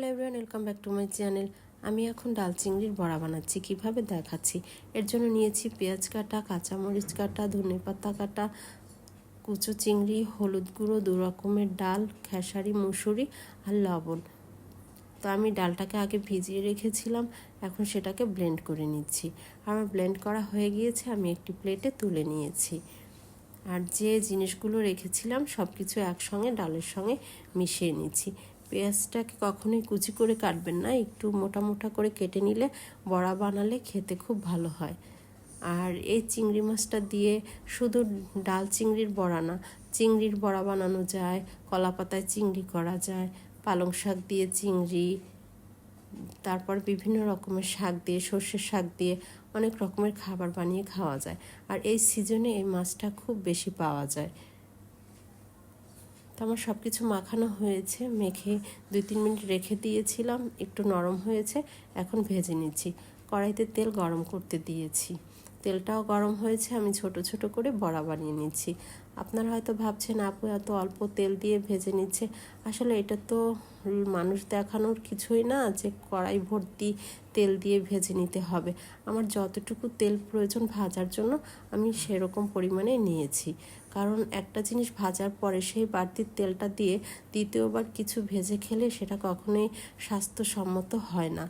Hello everyone welcome back to my channel আমি এখন ডাল চিংড়ির বড়া বানাচ্ছি, কীভাবে দেখাচ্ছি? এর জন্য নিয়েছি পেঁয়াজ কাটা, কাঁচামরিচ কাটা, ধনে পাতা কাটা, কুচো চিংড়ি, হলুদ গুঁড়ো, দু রকমের ডাল, খেসারি, মুসুরি আর লবণ। তো আমি ডালটাকে আগে ভিজিয়ে রেখেছিলাম, এখন সেটাকে ব্লেন্ড করে নিচ্ছি। আমার ব্লেন্ড করা হয়ে গিয়েছে, আমি একটি প্লেটে তুলে নিয়েছি। আর যে জিনিসগুলো রেখেছিলাম সব কিছু একসঙ্গে, ডালের সঙ্গে মিশিয়ে নিচ্ছি। পেঁয়াজটাকে কখনোই কুচি করে কাটবেন না, একটু মোটা মোটা করে কেটে নিলে বড়া বানালে খেতে খুব ভালো হয়। আর এই চিংড়ি মাছটা দিয়ে শুধু ডাল চিংড়ির বড়া না, চিংড়ির বড়া বানানো যায় কলা পাতায় চিংড়ি করা যায়, পালং শাক দিয়ে চিংড়ি, তারপর বিভিন্ন রকমের শাক দিয়ে, সর্ষের শাক দিয়ে অনেক রকমের খাবার বানিয়ে খাওয়া যায়। আর এই সিজনে এই মাছটা খুব বেশি পাওয়া যায়। তো আমার সব কিছু মাখানো হয়েছে, মেখে দুই তিন মিনিট রেখে দিয়েছিলাম, একটু নরম হয়েছে, এখন ভেজে নিচ্ছি। কড়াইতে তেল গরম করতে দিয়েছি। তেলটাও গরম হয়েছে, আমি ছোট ছোট করে বড়া বানিয়ে নিচ্ছি। আপনারা হয়তো ভাবছেন, আপু, এত অল্প তেল দিয়ে ভেজে নিচ্ছে। আসলে এটা তো মানুষ দেখানোর কিছুই না যে কড়াই ভর্তি তেল দিয়ে ভেজে নিতে হবে। আমার যতটুকু তেল প্রয়োজন ভাজার জন্য আমি সেরকম পরিমাণে নিয়েছি। কারণ একটা জিনিস ভাজার পরে সেই বাড়তির তেলটা দিয়ে দ্বিতীয়বার কিছু ভেজে খেলে সেটা কখনোই স্বাস্থ্যসম্মত হয় না।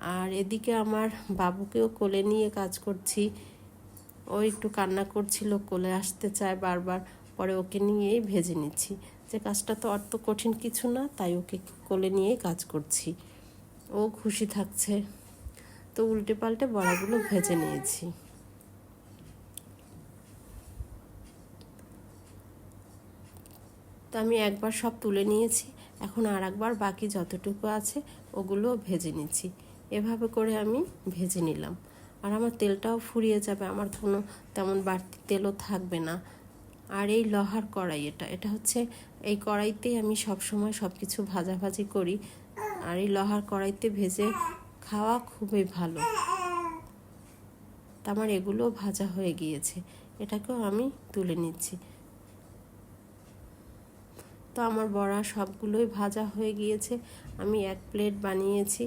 আর এদিকে আমার বাবুকেও কোলে নিয়ে কাজ করছি। ও একটু কান্না করছিল, কোলে আসতে চায় বারবার। পরে ওকে নিয়েই ভেজে নিচ্ছি। যে কাজটা তো অত কঠিন কিছু না, তাই ওকে কোলে নিয়েই কাজ করছি। ও খুশি থাকছে। তো উল্টে পাল্টে বড়াগুলো ভেজে নিয়েছি। তো আমি একবার সব তুলে নিয়েছি। এখন আর একবার বাকি যতটুকু আছে, ওগুলো ভেজে নিচ্ছি। এভাবে করে আমি ভেজে নিলাম। আর আমার তেলটাও ফুরিয়ে যাবে, আমার কোনো তেমন বাড়তি তেলও থাকবে না। আর এই লোহার কড়াই এটা এটা হচ্ছে এই কড়াইতেই আমি সব সময় সব কিছু ভাজাভাজি করি। আর এই লোহার কড়াইতে ভেজে খাওয়া খুবই ভালো। তা আমার এগুলো ভাজা হয়ে গিয়েছে, এটাকেও আমি তুলে নিচ্ছি। তো আমার বড়া সবগুলোই ভাজা হয়ে গিয়েছে, আমি এক প্লেট বানিয়েছি।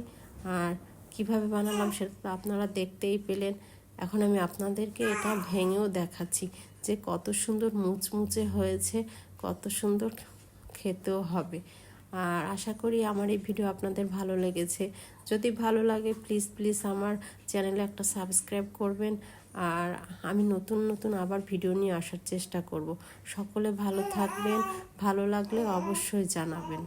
আর কীভাবে বানালাম সেটা তো আপনারা দেখতেই পেলেন। এখন আমি আপনাদেরকে এটা ভেঙেও দেখাচ্ছি যে কত সুন্দর মুচমুচে হয়েছে, কত সুন্দর খেতেও হবে। আর আশা করি আমার এই ভিডিও আপনাদের ভালো লেগেছে। যদি ভালো লাগে প্লিজ প্লিজ আমার চ্যানেলে একটা সাবস্ক্রাইব করবেন। আর আমি নতুন নতুন আবার ভিডিও নিয়ে আসার চেষ্টা করব। সকলে ভালো থাকবেন, ভালো লাগলে অবশ্যই জানাবেন।